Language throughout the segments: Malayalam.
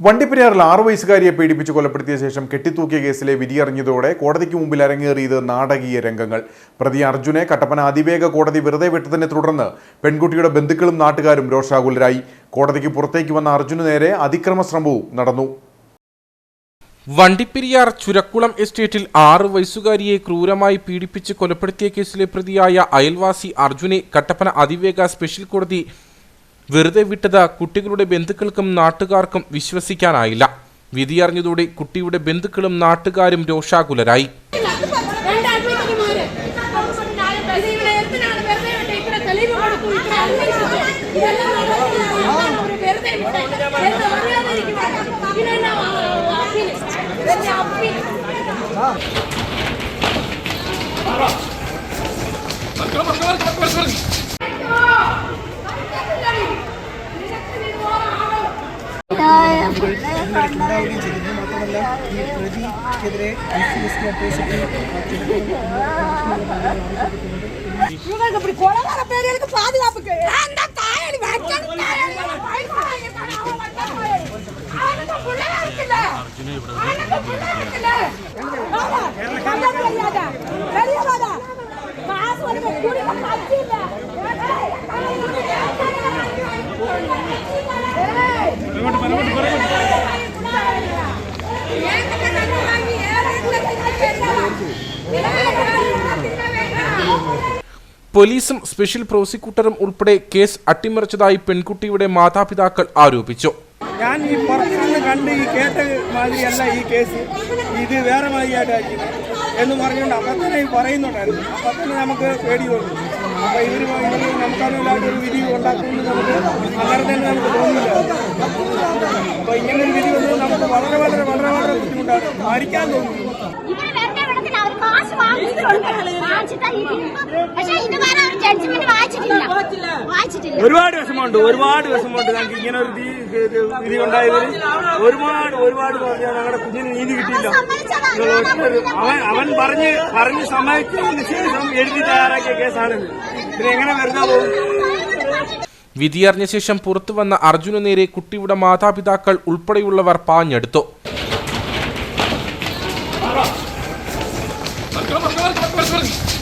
വണ്ടിപ്പെരിയാറിൽ ആറു വയസ്സുകാരിയെ പീഡിപ്പിച്ച് കൊലപ്പെടുത്തിയ ശേഷം കെട്ടിത്തൂക്കിയ കേസിലെ വിധിയറിഞ്ഞതോടെ കോടതിക്ക് മുമ്പിൽ അരങ്ങേറിയത് നാടകീയ രംഗങ്ങൾ. പ്രതി അർജുനെ കട്ടപ്പന അതിവേഗ കോടതി വെറുതെ വിട്ടതിനെ തുടർന്ന് പെൺകുട്ടിയുടെ ബന്ധുക്കളും നാട്ടുകാരും രോഷാകുലരായി. കോടതിക്ക് പുറത്തേക്ക് വന്ന അർജുനു നേരെ അതിക്രമ ശ്രമവും നടന്നു. വണ്ടിപ്പെരിയാർ ചുരക്കുളം എസ്റ്റേറ്റിൽ ആറു വയസ്സുകാരിയെ ക്രൂരമായി പീഡിപ്പിച്ച് കൊലപ്പെടുത്തിയ കേസിലെ പ്രതിയായ അയൽവാസി അർജുനെ കട്ടപ്പന അതിവേഗ സ്പെഷ്യൽ കോടതി വെറുതെ വിട്ടത് കുട്ടികളുടെ ബന്ധുക്കൾക്കും നാട്ടുകാർക്കും വിശ്വസിക്കാനായില്ല. വിധിയറിഞ്ഞതോടെ കുട്ടിയുടെ ബന്ധുക്കളും നാട്ടുകാരും രോഷാകുലരായി. രണ്ടാഴ്ചമാര് ഉണ്ടാവുകയും ചെയ്തിരുന്നു മാത്രമല്ല ഈ പ്രതിക്കെതിരെ ഐ സി എസ് അട്രോസിറ്റി இவங்களுக்கு இப்படி கொலகார பேர்களுக்கு பாதுகாப்புக்கு அந்த தாயடி வச்சன் தாயடி அவனுக்கு புள்ள இருக்குல்ல പോലീസും സ്പെഷ്യൽ പ്രോസിക്യൂട്ടറും ഉൾപ്പെടെ കേസ് അട്ടിമറിച്ചതായി പെൺകുട്ടിയുടെ മാതാപിതാക്കൾ ആരോപിച്ചു. ഞാൻ ഈ പുറത്തുനിന്ന് കണ്ട് ഈ കേട്ട മാതിരിയല്ല ഈ കേസ്. ഇത് വേറെ മാതിരിയായിട്ടാക്കിയത് എന്ന് പറഞ്ഞുകൊണ്ട് അപ്പം തന്നെ ഈ പറയുന്നുണ്ടായിരുന്നു. അപ്പം തന്നെ നമുക്ക് പേടി തോന്നുന്നു അപ്പം ഇവർ ഒരു വിധി ഉണ്ടാക്കുമെന്ന് നമുക്ക് അങ്ങനെ തന്നെ നമുക്ക് തോന്നില്ല വായിച്ചിട്ടില്ല. വായിച്ചിട്ടില്ല. ഒരുപാട് വിഷമമുണ്ട്. ഒരുപാട് വിഷമമുണ്ട്. ഞങ്ങൾക്ക് ഇങ്ങനെ ഒരു വിധി ഉണ്ടായതിൽ ഒരുപാട് ഒരുപാട് പറഞ്ഞാൽ ഞങ്ങളുടെ കുഞ്ഞിന് നീതി കിട്ടിയില്ല. അവൻ അവൻ പറഞ്ഞ് പറഞ്ഞ് സമ്മതിച്ചതിന് ശേഷം എഴുതി തയ്യാറാക്കിയ കേസാണിത്. പിന്നെ എങ്ങനെ വരുന്ന പോകും? വിധിയറിഞ്ഞ ശേഷം പുറത്തു വന്ന അർജുനു നേരെ കുട്ടിയുടെ മാതാപിതാക്കൾ ഉൾപ്പെടെയുള്ളവർ പാഞ്ഞെടുത്തു. করে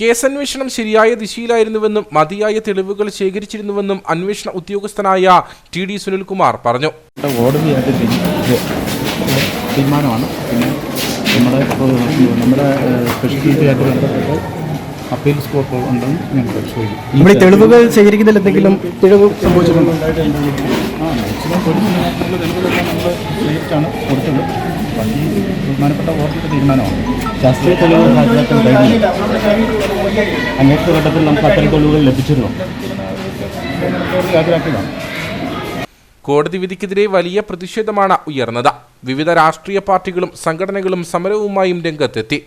കേസന്വേഷണം ശരിയായ ദിശയിലായിരുന്നുവെന്നും മതിയായ തെളിവുകൾ ശേഖരിച്ചിരുന്നുവെന്നും അന്വേഷണ ഉദ്യോഗസ്ഥനായ ടി ഡി സുനിൽകുമാർ പറഞ്ഞു. തീരുമാനമാണ്. പിന്നെ നമ്മുടെ നമ്മുടെ സ്പെഷ്യൽ ബന്ധപ്പെട്ട് അപ്പീൽ സ്കോപ്പ് ഉണ്ടെന്ന് ഞങ്ങൾ പരിശോധിക്കും. നമ്മൾ ഈ തെളിവുകൾ ശേഖരിക്കുന്നതിൽ എന്തെങ്കിലും പിഴവ് സംഭവിച്ചിട്ടുണ്ടോ? ആ മാക്സിമം കൊടുക്കുന്ന തെളിവുകളെല്ലാം നമ്മൾ സ്വീകരിച്ചാണ് കൊടുത്തത് ബാക്കി ബഹുമാനപ്പെട്ട കോടതിയുടെ തീരുമാനമാണ്. ശാസ്ത്രീയ തെളിവുകൾ ഹാജരാക്കാൻ കഴിഞ്ഞില്ല. അന്വേഷണ ഘട്ടത്തിൽ നമുക്ക് അത്തരം തെളിവുകൾ ലഭിച്ചിരുന്നു. ഹാജരാക്കിയതാണ്. കോടതി വിധിക്കെതിരെ വലിയ പ്രതിഷേധമാണ് ഉയർന്നത്. വിവിധ രാഷ്ട്രീയ പാർട്ടികളും സംഘടനകളും സമരവുമായും രംഗത്തെത്തി.